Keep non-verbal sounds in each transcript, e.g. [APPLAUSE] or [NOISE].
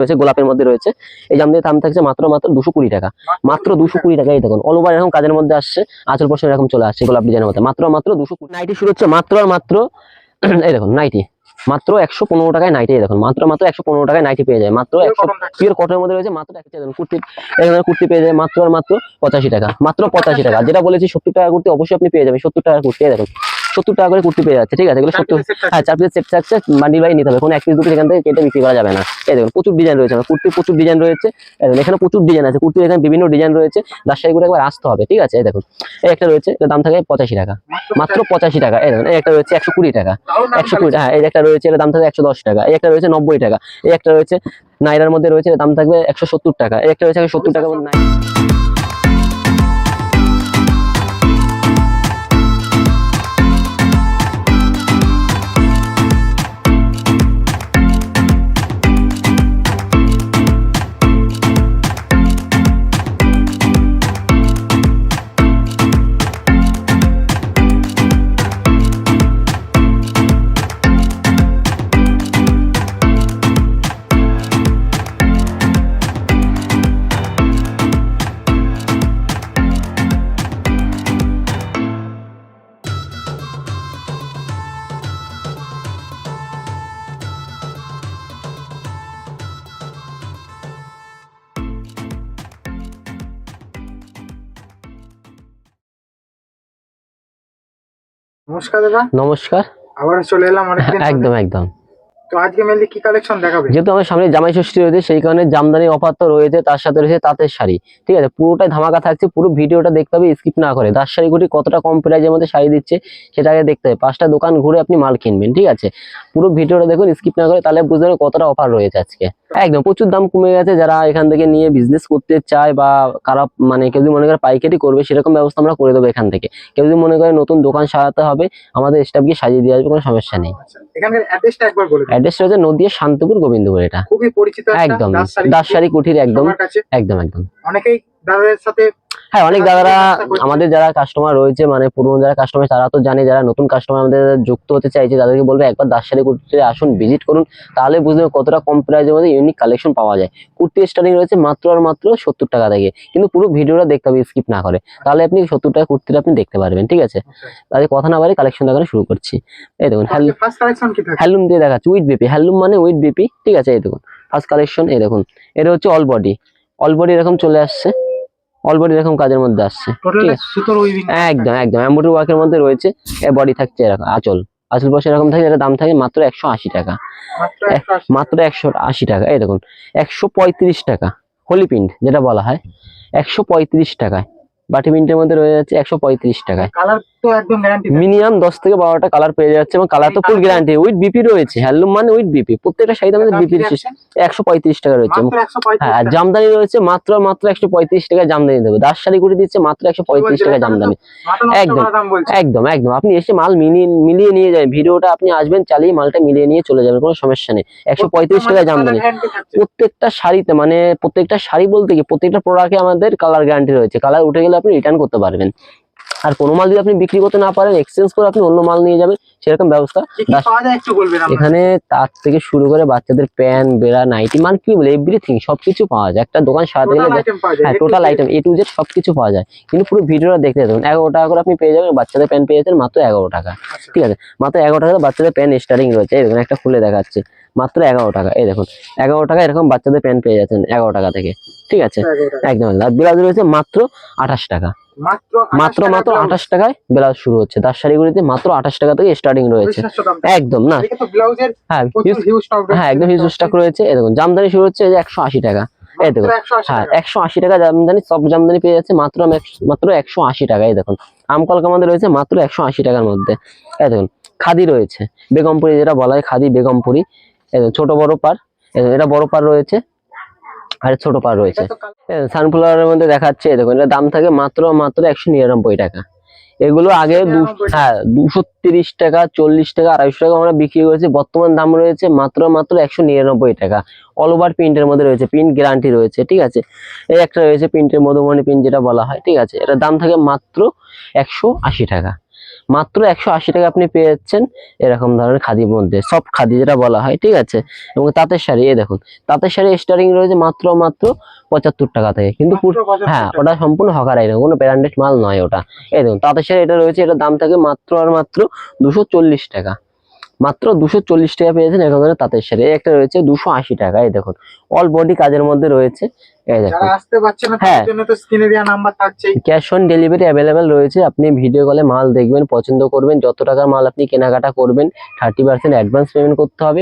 রয়েছে গোলাপের মধ্যে রয়েছে। এই জামদানির দাম থাকছে মাত্র মাত্র দুশো কুড়ি টাকা। মাত্র দুশো কুড়ি টাকা এই দেখুন। অল ওভার এরকম কাজের মধ্যে আসছে আঁচল পোর্শন এরকম চলে আসছে গোলাপ ডিজাইনের মধ্যে। মাত্র মাত্র দুশো নাইটি শুরু হচ্ছে মাত্র আর মাত্র [CLEARS THROAT] এই দেখুন নাইটি মাত্র একশো পনেরো টাকায় নাইটি দেখুন। মাত্র মাত্র একশো পনেরো টাকায় নাইটি পেয়ে যায়। মাত্র একশো পিওর কটনের মধ্যে রয়েছে মাত্র একটা দেখুন কুর্তি এখানে কুর্তি পেয়ে যায় মাত্র আর মাত্র পঁচাশি টাকা। মাত্র পঁচাশি টাকা। যেটা বলেছি সত্তর টাকা কুর্তি অবশ্যই আপনি পেয়ে যাবেন সত্তর টাকা কুর্তি দেখুন। সত্তর টাকা করে কুর্তি পেয়ে যাচ্ছে ঠিক আছে? এগুলো সত্তর হ্যাঁ চার পিস সেট থাকছে মান্ডি বাই নিতে হবে। কোনো এক পিস দুটো এখান থেকে কেটে বিক্রি করা যাবে না। এই দেখুন প্রচুর ডিজাইন রয়েছে আমার কুর্তি প্রচুর ডিজাইন রয়েছে। এখানে প্রচুর ডিজাইন আছে। কুর্তির এখানে বিভিন্ন ডিজাইন রয়েছে। রাজশাহী করে একবার আসতে হবে ঠিক আছে? এই দেখুন এই একটা রয়েছে এটার দাম থাকে পঁচাশি টাকা। মাত্র পঁচাশি। টাকা। এই দেখুন এই একটা রয়েছে একশো কুড়ি টাকা। একশো কুড়ি হ্যাঁ এই একটা রয়েছে এটার দাম থাকে একশো দশ টাকা। এই একটা রয়েছে নব্বই টাকা। এই একটা রয়েছে নাইরার মধ্যে রয়েছে দাম থাকবে একশো সত্তর টাকা। এই একটা রয়েছে একশো সত্তর টাকা মধ্যে নমস্কার দাদা। নমস্কার। আবার চলে এলাম। একদম একদম। তো আজকে মেনলি কি কালেকশন দেখাবে? যেহেতু সামনে জামাই ষষ্ঠী রয়েছে সেই কারণে জামদানি অফার তো রয়েছে তার সাথে রয়েছে তাঁতের শাড়ি। ঠিক আছে পুরোটাই ধামাকা থাকছে পুরো ভিডিওটা দেখতে হবে স্কিপ না করে। দাস শাড়ি গুটি কতটা কম প্রাইজের মধ্যে শাড়ি দিচ্ছে সেটা আগে দেখতে হবে। পাঁচটা দোকান ঘুরে আপনি মাল কিনবেন ঠিক আছে? পুরো ভিডিওটা দেখুন স্কিপ না করে তাহলে বুঝতে পারবেন কতটা অফার রয়েছে আজকে। একদম প্রচুর দাম কমে গেছে যারা এখান থেকে নিয়ে বিজনেস করতে চায় বা কারা মানে কেউ যদি মনে করে পাইকারি করবে সেরকম ব্যবস্থা আমরা করে দেবো এখান থেকে। কেউ যদি মনে করে নতুন দোকান সাজাতে হবে আমাদের স্টাফকে সাজিয়ে দিয়ে আসবে কোনো সমস্যা নেই। আচ্ছা। এখানকার অ্যাড্রেসটা একবার বলে দিন। অ্যাড্রেসটা হচ্ছে নদিয়া শান্তপুর গোবিন্দপুর এটা। খুবই পরিচিত একটা একদম দাস শাড়ি দাসশাড়ি কুঠির একদম। একদম একদম। অনেকেই দাদাদের সাথে হ্যাঁ অনেক দাদারা আমাদের যারা কাস্টমার রয়েছে মানে পুরনো যারা কাস্টমার তারা তো জানে যারা নতুন কাস্টমার আমাদের যুক্ত হতে চাইছে তাদেরকে বলবে একবার দাসশাড়ি কুর্তিতে আসুন ভিজিট করুন তাহলে বুঝতে পারবেন কতটা কম প্রাইসের মধ্যে ইউনিক কালেকশন পাওয়া যায়। কুর্তি স্টার্টিং রয়েছে মাত্র আর মাত্র সত্তর টাকা থেকে কিন্তু পুরো ভিডিওটা দেখতে হবে স্কিপ না করে। তাহলে আপনি সত্তর টাকা কুর্তিটা আপনি দেখতে পারবেন ঠিক আছে? তাহলে কথা না বাড়ি কালেকশন দেখানো শুরু করছি। এই দেখুন হ্যালুম দিয়ে দেখাচ্ছি উইথ বিপি হ্যালুম মানে উইথ বিপি ঠিক আছে? এই দেখুন ফার্স্ট কালেকশন এই দেখুন এটা হচ্ছে অল বডি অল বডি এরকম চলে আসছে। অল বডি এরকম কাজের মধ্যে আসছে। উইভিং একদম একদম। অ্যাম্বুটার ওয়ার্কের মধ্যে রয়েছে বডি থাকছে এরকম আচল। আঁচল পাশে এরকম থাকে এটা দাম থাকে মাত্র একশো আশি টাকা। মাত্র এ- 180 মাত্র একশো আশি টাকা। এই দেখুন একশো পঁয়ত্রিশ টাকা। হোলি প্রিন্ট যেটা বলা হয় একশো পঁয়ত্রিশ টাকায়। বাটি প্রিন্টের মধ্যে রয়ে যাচ্ছে একশো পঁয়ত্রিশ টাকায়। কালার তো একদম গ্যারান্টি মিনিমাম দশ থেকে বারোটা কালার পেয়ে যাচ্ছে এবং কালার তো ফুল গ্যারান্টি উইথ বিপি রয়েছে হ্যান্ডলুম মানে উইথ বিপি প্রত্যেকটা শাড়িতে আমাদের বিপি একশো পঁয়ত্রিশ টাকা রয়েছে। মাত্র 135 হ্যাঁ আর জামদানি রয়েছে মাত্র মাত্র একশো পঁয়ত্রিশ টাকা জামদানি দেবে। দাস শাড়ি করে দিচ্ছে মাত্র একশো পঁয়ত্রিশ টাকা জামদানি। একদম। একদম একদম। আপনি এসে মাল মিলিয়ে মিলিয়ে নিয়ে যাবেন। ভিডিওটা আপনি আসবেন চালিয়ে মালটা মিলিয়ে নিয়ে চলে যাবেন কোনো সমস্যা নেই। একশো পঁয়ত্রিশ টাকা জামদানি। প্রত্যেকটা শাড়িতে মানে প্রত্যেকটা শাড়ি বলতে কি প্রত্যেকটা প্রোডাক্টে আমাদের কালার গ্যারান্টি রয়েছে। কালার উঠে গেলে আপনি রিটার্ন করতে পারবেন। আর কোনো মাল যদি আপনি বিক্রি করতে না পারেন এক্সচেঞ্জ করে আপনি অন্য মাল নিয়ে যাবেন সেরকম ব্যবস্থা এখানে তার থেকে শুরু করে বাচ্চাদের প্যান বেড়া নাইটি মান কি বলে এভরিথিং সবকিছু পাওয়া যায়। একটা দোকান সারাতে টোটাল গেলে হ্যাঁ total item A to Z সবকিছু পাওয়া যায়। কিন্তু পুরো ভিডিওটা দেখতে থাকুন এগারো টাকা করে আপনি পেয়ে যাবেন বাচ্চাদের প্যান পেয়ে যাচ্ছেন মাত্র এগারো টাকা। আচ্ছা। ঠিক আছে মাত্র এগারো টাকা বাচ্চাদের প্যান স্টার্টিং রয়েছে। দেখুন একটা খুলে দেখাচ্ছে। মাত্র এগারো টাকা এই দেখুন এগারো টাকা এরকম বাচ্চাদের প্যান পেয়ে যাচ্ছেন এগারো টাকা থেকে। ঠিক আছে? একদম। আর ব্লাউজ রয়েছে মাত্র আঠাশ টাকা। মাত্র মাত্র 28 মাত্র টাকা আঠাশ টাকায় ব্লাউজ শুরু হচ্ছে। তার শাড়িগুলিতে মাত্র আঠাশ টাকা থেকে স্টার্টিং রয়েছে। একদম না। হ্যাঁ হ্যাঁ একদম হিউজ স্টক রয়েছে। দেখুন জামদানি শুরু হচ্ছে একশো আশি টাকা। এই দেখুন হ্যাঁ একশো আশি টাকা জামদানি সব জামদানি পেয়ে যাচ্ছে মাত্র মাত্র একশো আশি টাকা এই দেখুন। আমকলকা আমাদের রয়েছে মাত্র একশো আশি টাকার মধ্যে। এই দেখুন খাদি রয়েছে। বেগমপুরি যেটা বলা হয় খাদি বেগমপুরি। ছোট বড় পার এটা বড় পার রয়েছে। আর ছোট পার রয়েছে। সানফ্লাওয়ারের মধ্যে দেখাচ্ছে দেখুন এটার দাম থাকে মাত্র মাত্র একশো নিরানব্বই টাকা। এগুলো আগে দু 199 টাকা। হ্যাঁ দুশো তিরিশ টাকা চল্লিশ টাকা আড়াইশো টাকা আমরা বিক্রি করেছি। বর্তমান দাম রয়েছে মাত্র মাত্র একশো নিরানব্বই টাকা। অল ওভার প্রিন্টের মধ্যে রয়েছে প্রিন্ট গ্যারান্টি রয়েছে ঠিক আছে? এই একটা রয়েছে প্রিন্টের মধুমণি প্রিন্ট যেটা বলা হয় ঠিক আছে? এটার দাম থাকে মাত্র একশো আশি টাকা। মাত্র একশো আশি টাকা আপনি পেয়ে যাচ্ছেন এরকম ধরনের খাদির মধ্যে সব খাদি যেটা বলা হয় ঠিক আছে? এবং তাঁতের শাড়ি এই দেখুন তাঁতের শাড়ি স্টার্টিং রয়েছে মাত্র মাত্র পঁচাত্তর টাকা থেকে। কিন্তু পুরো- মাত্র 75 হ্যাঁ ওটা সম্পূর্ণ হকার আইটেম কোনো ব্র্যান্ডেড মাল নয় ওটা। এই দেখুন তাঁতের শাড়ি এটা রয়েছে এটার দাম থাকে মাত্র আর মাত্র দুশো চল্লিশ টাকা। মাত্র দুশো চল্লিশ টাকা পেয়েছেন এরকম ধরনের তাঁতের শাড়ি। একটা রয়েছে দুশো আশি টাকা এই দেখুন। অল বডি কাজের মধ্যে রয়েছে। ক্যাশ অন ডেলিভারি অ্যাভেলেবেল রয়েছে। আপনি ভিডিও কলে মাল দেখবেন পছন্দ করবেন যত টাকার মাল আপনি কেনাকাটা করবেন থার্টি পার্সেন্ট অ্যাডভান্স পেমেন্ট করতে হবে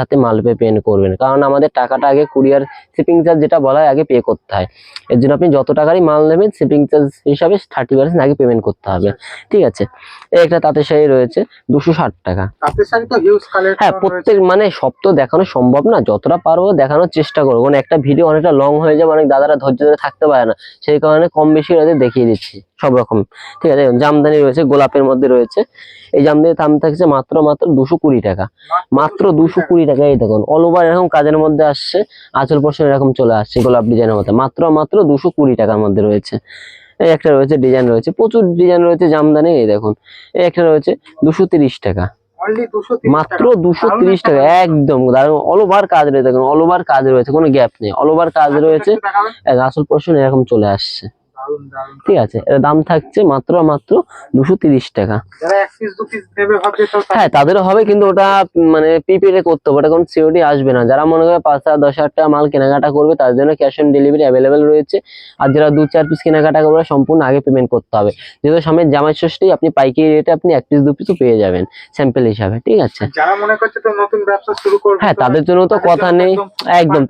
হাতে মাল পে পেমেন্ট করবেন। কারণ আমাদের টাকাটা আগে কুরিয়ার শিপিং চার্জ যেটা বলা হয় আগে পে করতে হয়। এর জন্য আপনি যত টাকারই মাল নেবেন শিপিং চার্জ হিসাবে থার্টি পার্সেন্ট আগে পেমেন্ট করতে হবে। ঠিক আছে? একটা তাঁতের শাড়ি রয়েছে দুশো ষাট টাকা। হ্যাঁ প্রত্যেক মানে সব তো দেখানো সম্ভব না যতটা পারব দেখানোর চেষ্টা করব। কারণ একটা ভিডিও অনেকটা লং হয়ে যাবে অনেক দাদারা ধৈর্য ধরে থাকতে পারে না। সেই কারণে কম বেশি ওদের দেখিয়ে দিচ্ছি সব রকম। ঠিক আছে? জামদানি রয়েছে, গোলাপের মধ্যে রয়েছে। এই জামদানির দাম থাকছে মাত্র মাত্র দুশো কুড়ি টাকা। মাত্র দুশো কুড়ি টাকা। এই দেখুন অল ওভার এরকম কাজের মধ্যে আসছে, আঁচল পোর্শন এরকম চলে আসছে গোলাপ ডিজাইনের মধ্যে। মাত্র মাত্র দুশো কুড়ি টাকার মধ্যে রয়েছে। এই একটা রয়েছে ডিজাইন রয়েছে, প্রচুর ডিজাইন রয়েছে জামদানি। এই দেখুন, এই একটা রয়েছে দুশো তিরিশ টাকা। মাত্র দুশো তিরিশ টাকা একদম। অল ওভার কাজ রয়েছে অল ওভার কাজ রয়েছে কোনো গ্যাপ নেই। অল ওভার কাজ রয়েছে। আসল পোর্শন এরকম চলে আসছে। ঠিক আছে এর দাম থাকছে মাত্র মাত্র দুশো তিরিশ টাকা। যারা এক পিস দু পিস নেবে ভাবছে তো হ্যাঁ তাদেরও হবে কিন্তু ওটা মানে প্রিপেডে করতে হবে ওটা কোনো সিওডি আসবে না। যারা মনে করে পাঁচ হাজার দশ হাজার টাকা মাল কেনাকাটা করবে তাদের জন্য ক্যাশ অন ডেলিভারি অ্যাভেলেবেল রয়েছে। আর যারা দু চার পিস কেনাকাটা করবে সম্পূর্ণ আগে পেমেন্ট করতে হবে। যেহেতু সামনে জামাই ষষ্ঠী আপনি পাইকারি রেটে আপনি এক পিস দু পিসও পেয়ে যাবেন স্যাম্পল হিসাবে ঠিক আছে? যারা মনে করছে তো নতুন ব্যবসা শুরু করবে হ্যাঁ তাদের জন্য তো কথা নেই। একদম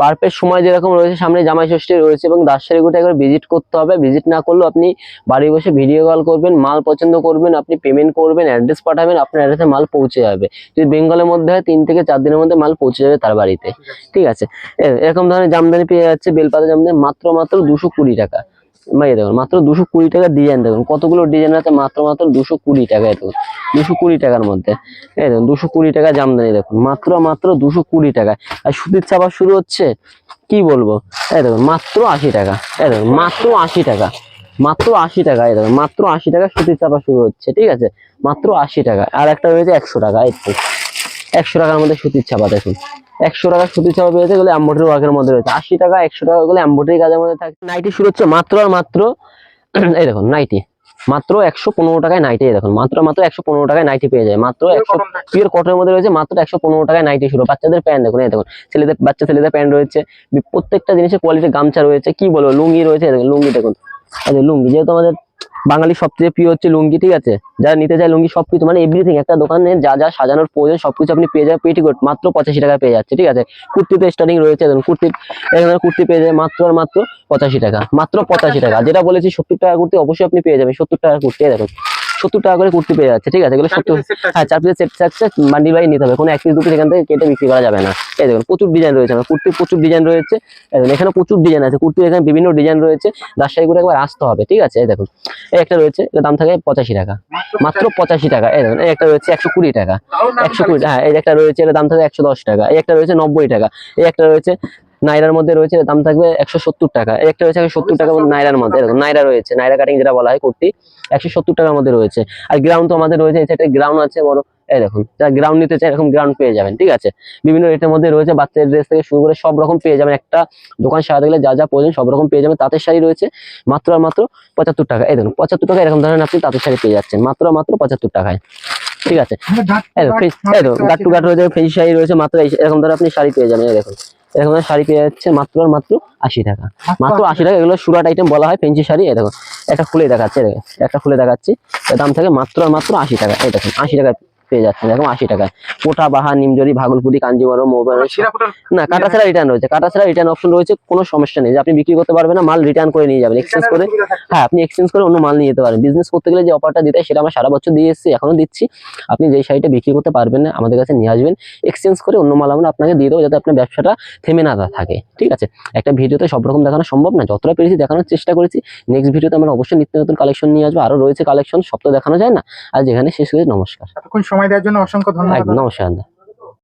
পারফেক্ট সময়। যেরকম রয়েছে সামনে জামাই ষষ্ঠী রয়েছে এবং দাসেরিগুটা একবার ভিজিট করতে হবে। ভিজিট না করলেও আপনি বাড়ি বসে ভিডিও কল করবেন মাল পছন্দ করবেন আপনি পেমেন্ট করবেন অ্যাড্রেস পাঠাবেন আপনার অ্যাড্রেসে মাল পৌঁছে যাবে। যদি বেঙ্গলের মধ্যে হয় তিন থেকে চার দিনের মধ্যে মাল পৌঁছে যাবে তার বাড়িতে। ঠিক আছে। এরকম ধরনের জামদানি পেয়ে যাচ্ছে বেলপাতা জামদানি মাত্র মাত্র দুশো কুড়ি টাকা। ভাই, দেখুন, মাত্র দুশো কুড়ি টাকার ডিজাইন দেখুন, কতগুলো ডিজাইন আছে, মাত্র মাত্র দুশো কুড়ি টাকা দেখুন, দুশো কুড়ি টাকার মধ্যে। এই দেখুন, দুশো কুড়ি টাকা জামদানি, দেখুন, মাত্র মাত্র দুশো কুড়ি টাকা। আর সুতির চাপা শুরু হচ্ছে, কি বলব? এই দেখুন, মাত্র আশি টাকা, এই দেখুন, মাত্র আশি টাকা, মাত্র আশি টাকা, এই দেখুন, মাত্র আশি টাকা সুতির চাপা শুরু হচ্ছে, ঠিক আছে? মাত্র আশি টাকা, আর একটা রয়েছে একশো টাকা তো একশো টাকার মধ্যে সুতির চাপা, দেখুন। একশো টাকা সুতির চাপা পেয়েছে গেলে এম্বোটারি ওয়ার্কের মধ্যে রয়েছে। আশি টাকা একশো টাকা গুলো এম্বোটারি কাজের মধ্যে থাকে। নাইটি শুরু হচ্ছে মাত্র আর মাত্র এই দেখুন নাইটি মাত্র একশো পনেরো টাকায় নাইটি দেখুন মাত্র মাত্র একশো পনেরো টাকায় নাইটি পেয়ে যায়। মাত্র একশো পিওর কটনের মধ্যে রয়েছে মাত্র একশো পনেরো টাকায় নাইটি শুরু। বাচ্চাদের প্যান্ট দেখুন এই দেখুন ছেলেদের বাচ্চা ছেলেদের প্যান্ট রয়েছে। প্রত্যেকটা জিনিসের কোয়ালিটি গামছা রয়েছে। কি বলব লুঙ্গি রয়েছে লুঙ্গি দেখুন। যে লুঙ্গি যেহেতু আমাদের বাঙালি সবচেয়ে প্রিয় হচ্ছে লুঙ্গি, ঠিক আছে? যারা নিতে চায় লুঙ্গি সব কিছু মানে এভরিথিং একটা দোকানে যা যা সাজানোর প্রয়োজন, সবকিছু আপনি পেয়ে যাবেন, পেটিকোট, মাত্র পঁচাশি টাকা পেয়ে যাচ্ছে, ঠিক আছে? কুর্তিতে স্টার্টিং রয়েছে কুর্তি এখানে কুর্তি পেয়ে যাবে মাত্র আর মাত্র পঁচাশি টাকা, মাত্র পঁচাশি টাকা। যেটা বলেছি, সত্তর টাকা কুর্তি অবশ্যই আপনি পেয়ে যাবেন, সত্তর টাকা কুর্তি দেখুন। সত্তর টাকা করে কুর্তি পেয়ে যাচ্ছে ঠিক আছে? এগুলো সত্তর। হ্যাঁ চার পিসের সেট থাকছে বান্ডিল বাই নিতে হবে। কোনো এক পিস দু পিস এখান থেকে কেটে বিক্রি করা যাবে না। এই দেখুন প্রচুর ডিজাইন রয়েছে আমার কুর্তির প্রচুর ডিজাইন রয়েছে। এখানে প্রচুর ডিজাইন আছে কুর্তির এখানে বিভিন্ন ডিজাইন রয়েছে। রাজশাহী করে একবার আসতে হবে ঠিক আছে? এই দেখুন এই একটা রয়েছে এর দাম থাকে পঁচাশি টাকা। মাত্র পঁচাশি টাকা এই দেখুন এই একটা রয়েছে একশো কুড়ি টাকা। একশো কুড়ি হ্যাঁ এই একটা রয়েছে এর দাম থাকে একশো দশ টাকা। এই একটা রয়েছে নব্বই টাকা। এই একটা রয়েছে নাইরার মধ্যে রয়েছে দাম থাকবে একশো সত্তর টাকা। একটা রয়েছে একশো সত্তর টাকা নাইরার মধ্যে। এরকম নাইরা রয়েছে নাইরা কাটিং যেটা বলা হয় কুর্তি একশো সত্তর টাকার মধ্যে রয়েছে। আর গ্রাউন্ড তো আমাদের রয়েছে এই গ্রাউন্ড আছে বড় এই দেখুন যারা গ্রাউন্ড নিতে চায় এরকম গ্রাউন্ড পেয়ে যাবেন ঠিক আছে? বিভিন্ন রেটের মধ্যে রয়েছে বাচ্চাদের ড্রেস থেকে শুরু করে সব রকম পেয়ে যাবেন। একটা দোকান সারাতে গেলে যা যা প্রয়োজন সব রকম পেয়ে যাবেন। তাঁতের শাড়ি রয়েছে মাত্র আর মাত্র পঁচাত্তর টাকা। এই দেখুন পঁচাত্তর টাকা এরকম ধরনের আপনি তাঁতের শাড়ি পেয়ে যাচ্ছেন মাত্র আর মাত্র পঁচাত্তর টাকায় ঠিক আছে? এই দেখুন, গাট টু গাট রয়েছে ফেন্সি শাড়ি রয়েছে মাত্র এরকম ধরে আপনি শাড়ি পেয়ে যাবেন এই দেখুন। এরকম শাড়ি পেয়ে যাচ্ছে মাত্র আর মাত্র আশি টাকা। মাত্র আশি টাকা এগুলো সুরাট আইটেম বলা হয় ফেন্সি শাড়ি দেখো। একটা খুলে দেখাচ্ছে একটা খুলে দেখাচ্ছি। এর দাম থাকে মাত্র আর মাত্র আশি টাকা এই দেখুন আশি টাকা পেয়ে যাচ্ছেন। এরকম আশি টাকায়। কোটা বাহা নিমজরি ভাগলপুরি কাঞ্জিবরম মোবাইল না কাটা ছাড়া রিটার্ন রয়েছে। কাটা ছাড়া রিটার্ন অপশন রয়েছে কোনো সমস্যা নেই। যে আপনি বিক্রি করতে পারবেন না মাল রিটার্ন করে নিয়ে যাবেন। এক্সচেঞ্জ করে হ্যাঁ আপনি এক্সচেঞ্জ করে অন্য মাল নিয়ে যেতে পারেন। বিজনেস করতে গেলে যে অফারটা দিতে সেটা আমরা সারা বছর দিয়ে এসেছি এখনও দিচ্ছি। আপনি যেই শাড়িটা বিক্রি করতে পারবেন না আমাদের কাছে নিয়ে আসবেন। এক্সচেঞ্জ করে অন্য মাল আমরা আপনাকে দিয়ে দেবো যাতে আপনার ব্যবসাটা থেমে না থাকে। ঠিক আছে? একটা ভিডিওতে সব রকম দেখানো সম্ভব না। যতটা পেরেছি দেখানোর চেষ্টা করেছি। নেক্সট ভিডিওতে আমরা অবশ্যই নিত্য নতুন কালেকশন নিয়ে আসব। আরও রয়েছে কালেকশন সব তো দেখানো যায় না। আর যেখানে শেষ হয়ে নমস্কার। সময় দেওয়ার জন্য অসংখ্য ধন্যবাদ। নমস্কার